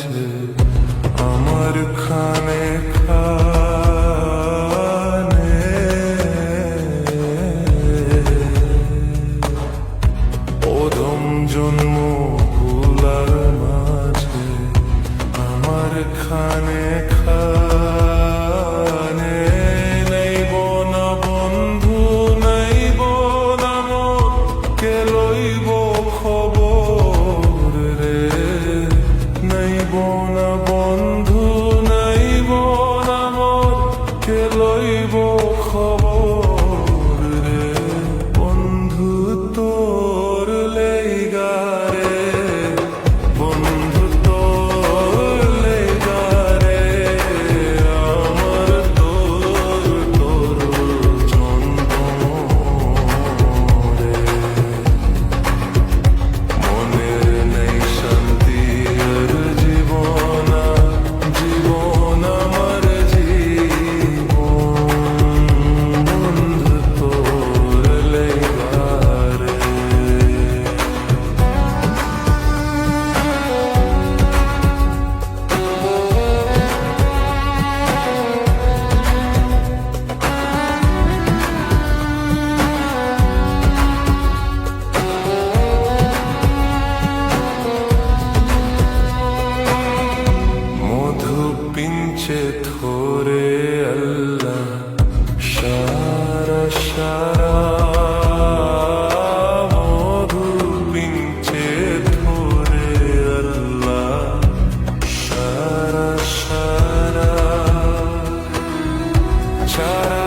আছে। আমার খানে খানে। ওদম জন্ম ভুলার মাঝে। আমার খানে খানে জীবন বন্ধু shut up.